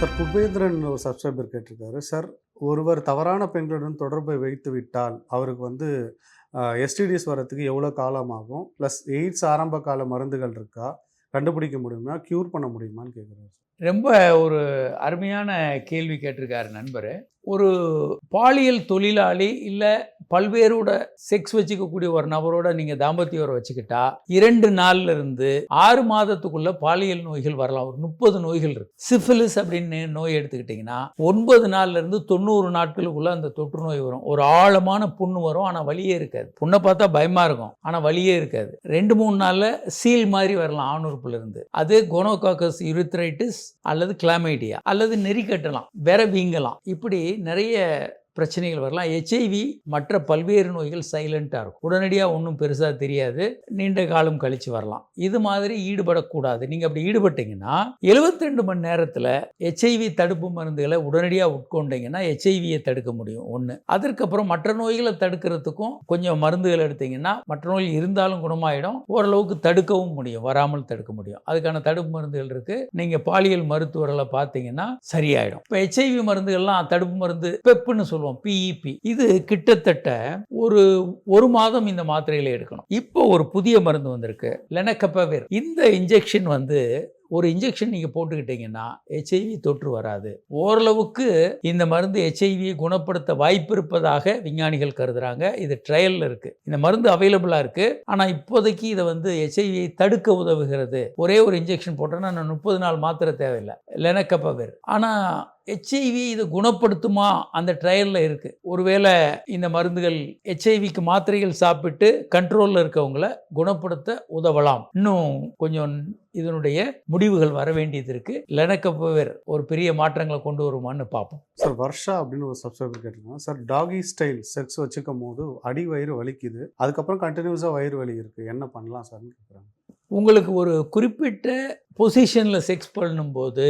Sir Kubendran ஒரு subscriber கேட்டிருக்காரு. Sir ஒருவர் தவறான பெண்களுடன் தொடர்பை வைத்து விட்டால் அவருக்கு வந்து எஸ்டிடிஎஸ் வரத்துக்கு எவ்வளோ காலம் ஆகும் ப்ளஸ் எய்ட்ஸ் ஆரம்ப கால மருந்துகள் இருக்கா? கண்டுபிடிக்க முடியுமா? க்யூர் பண்ண முடியுமான்னு கேட்குறாரு ரொம்ப ஒரு அருமையான கேள்வி கேட்டிருக்காரு நண்பர். ஒரு பாலியல் தொழிலாளி இல்லை பல்வேறோட செக்ஸ் வச்சுக்கக்கூடிய ஒரு நபரோட நீங்கள் தாம்பத்திய உறவு வச்சுக்கிட்டா இரண்டு நாள்ல இருந்து ஆறு மாதத்துக்குள்ள பாலியல் நோய்கள் வரலாம். ஒரு முப்பது நோய்கள் இருக்கு. சிஃபிலிஸ் அப்படின்னு நோய் எடுத்துக்கிட்டிங்கன்னா ஒன்பது நாள்ல இருந்து தொண்ணூறு நாட்களுக்குள்ள அந்த தொற்று நோய் வரும். ஒரு ஆழமான புண்ணு வரும். ஆனால் வலியே இருக்காது. புண்ணை பார்த்தா பயமாக இருக்கும். ஆனால் வலியே இருக்காது. ரெண்டு மூணு நாளில் சீல் மாதிரி வரலாம் ஆணுறுப்புலேருந்து. அது கொனோகாக்கஸ் யூரித்ரைட்டிஸ் அல்லது கிளாமைடியா அல்லது நெறி கட்டலாம். விர வீங்கலாம் இப்படி நிறைய பிரச்சனைகள் வரலாம். ஹெச்ஐவி மற்ற பல்வேறு நோய்கள் சைலண்ட்டாக இருக்கும். உடனடியாக ஒன்றும் பெருசாக தெரியாது. நீண்ட காலம் கழித்து வரலாம். இது மாதிரி ஈடுபடக்கூடாது. நீங்கள் அப்படி ஈடுபட்டீங்கன்னா 72 மணி நேரத்தில் ஹெச்ஐவி தடுப்பு மருந்துகளை உடனடியாக உட்கொண்டீங்கன்னா ஹெச்ஐவியை தடுக்க முடியும். ஒன்று அதற்கப்புறம் மற்ற நோய்களை தடுக்கிறதுக்கும் கொஞ்சம் மருந்துகள் எடுத்தீங்கன்னா மற்ற நோய் இருந்தாலும் குணமாயிடும். ஓரளவுக்கு தடுக்கவும் முடியும். வராமல் தடுக்க முடியும். அதுக்கான தடுப்பு மருந்துகள் இருக்குது நீங்கள் பாலியல் மருத்துவர்களை பார்த்தீங்கன்னா சரியாயிடும். இப்போ ஹெச்ஐவி மருந்துகள்லாம் தடுப்பு மருந்து பெப்புன்னு சொல்லுவோம் பிஇபி இது கிட்டத்தட்ட ஒரு ஒரு மாதம் இந்த மாத்திரையில எடுக்கணும். இப்போ ஒரு புதிய மருந்து வந்திருக்கு லெனக்கப்பவேர் இந்த இன்ஜெக்ஷன் வந்து ஒரு இன்ஜெக்ஷன் நீங்கள் போட்டுக்கிட்டீங்கன்னா ஹெச்ஐவி தொற்று வராது. ஓரளவுக்கு இந்த மருந்து ஹெச்ஐவியை குணப்படுத்த வாய்ப்பு இருப்பதாக விஞ்ஞானிகள் கருதுகிறாங்க இது ட்ரையலில் இருக்குது இந்த மருந்து அவைலபிளாக இருக்குது ஆனால் இப்போதைக்கு இதை வந்து ஹெச்ஐவியை தடுக்க உதவுகிறது. ஒரே ஒரு இன்ஜெக்ஷன் போட்டோன்னா நான் முப்பது நாள் மாத்திரை தேவையில்லை. லெனக்கப்பவர் ஆனால் ஹெச்ஐவி இது குணப்படுத்துமா? அந்த ட்ரையலில் இருக்குது ஒருவேளை இந்த மருந்துகள் ஹெச்ஐவிக்கு மாத்திரைகள் சாப்பிட்டு கண்ட்ரோலில் இருக்கவங்கள குணப்படுத்த உதவலாம். இன்னும் கொஞ்சம் இதனுடைய முடிவுகள் வர வேண்டியது இருக்குது லெனக்கப்பவேர் ஒரு பெரிய மாற்றங்களை கொண்டு வருமான்னு பார்ப்போம். சார் வர்ஷா அப்படின்னு ஒரு சப்ஸ்கிரைபர் கேட்டிருக்கோம் சார் டாகி ஸ்டைல் செக்ஸ் வச்சுக்கும் போது அடி வயிறு வலிக்குது. அதுக்கப்புறம் கண்டினியூஸாக வயிறு வலி இருக்குது என்ன பண்ணலாம் சார்னு கேட்குறாங்க உங்களுக்கு ஒரு குறிப்பிட்ட பொசிஷனில் செக்ஸ் பண்ணும்போது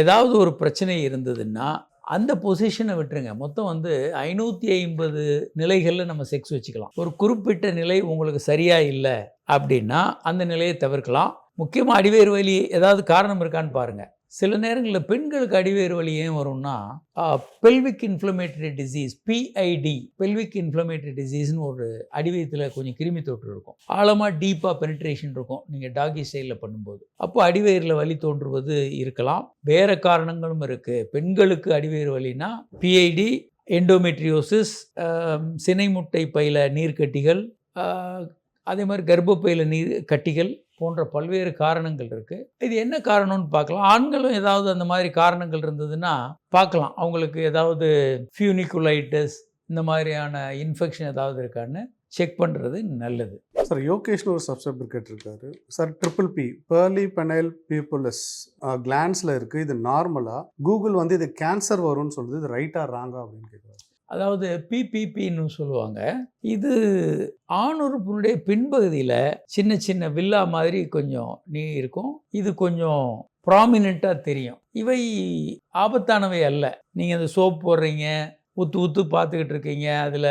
ஏதாவது ஒரு பிரச்சனை இருந்ததுன்னா அந்த பொசிஷனை விட்டுருங்க. மொத்தம் வந்து ஐநூற்றி ஐம்பது நிலைகளில் நம்ம செக்ஸ் வச்சுக்கலாம். ஒரு குறிப்பிட்ட நிலை உங்களுக்கு சரியாக இல்லை அப்படின்னா அந்த நிலையை தவிர்க்கலாம். முக்கியமாக அடிவேறு வலி ஏதாவது காரணம் இருக்கான்னு பாருங்கள் சில நேரங்களில் பெண்களுக்கு அடிவேறு வலி ஏன் வரும்னா pelvic inflammatory disease PID pelvic inflammatory டிசீஸ்னு ஒரு அடிவயத்தில் கொஞ்சம் கிருமி தொற்று இருக்கும். ஆழமாக டீப்பாக பெனிட்ரேஷன் இருக்கும் நீங்கள் டாகி ஸ்டைலில் பண்ணும்போது. அப்போ அடிவயிறில் வலி தோன்றுவது இருக்கலாம். வேறு காரணங்களும் இருக்குது பெண்களுக்கு அடிவயிறு வலினா பிஐடி எண்டோமெட்ரியோசிஸ் சினை முட்டை பையில் நீர்க்கட்டிகள் அதே மாதிரி கர்ப்பப்பையில் நீர் கட்டிகள் போன்ற பல்வேறு காரணங்கள் இருக்குது இது என்ன காரணம்னு பார்க்கலாம். ஆண்களும் ஏதாவது அந்த மாதிரி காரணங்கள் இருந்ததுன்னா பார்க்கலாம். அவங்களுக்கு ஏதாவது ஃபியூனிகுலைட்டிஸ் இந்த மாதிரியான இன்ஃபெக்ஷன் ஏதாவது இருக்கான்னு செக் பண்ணுறது நல்லது. சார் யோகேஷ்னு ஒரு சப்ஸ்கிரைபர் கேட்டிருக்காரு. Sir triple P pearly penile papules கிளான்ஸில் இருக்குது இது நார்மலாக கூகுள் வந்து இது கேன்சர் வரும்னு சொல்லுது. இது ரைட்டாக ராங்கா அப்படின்னு கேட்குறாங்க அதாவது பிபிபின்னு சொல்லுவாங்க. இது ஆணுறுப்பினுடைய பின்பகுதியில் சின்ன சின்ன வில்லா மாதிரி கொஞ்சம் நீ இருக்கும். இது கொஞ்சம் ப்ராமினெண்ட்டாக தெரியும். இவை ஆபத்தானவை அல்ல. நீங்கள் அந்த சோப் போடுறீங்க ஊத்து ஊத்து பார்த்துக்கிட்டு இருக்கீங்க அதில்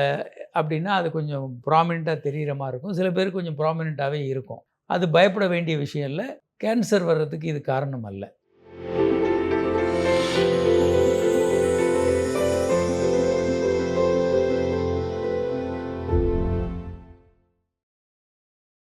அப்படின்னா அது கொஞ்சம் ப்ராமினெண்ட்டாக தெரிகிற மாதிரி இருக்கும். சில பேர் கொஞ்சம் ப்ராமினெண்ட்டாகவே இருக்கும். அது பயப்பட வேண்டிய விஷயம் இல்லை. கேன்சர் வர்றதுக்கு இது காரணம் அல்ல.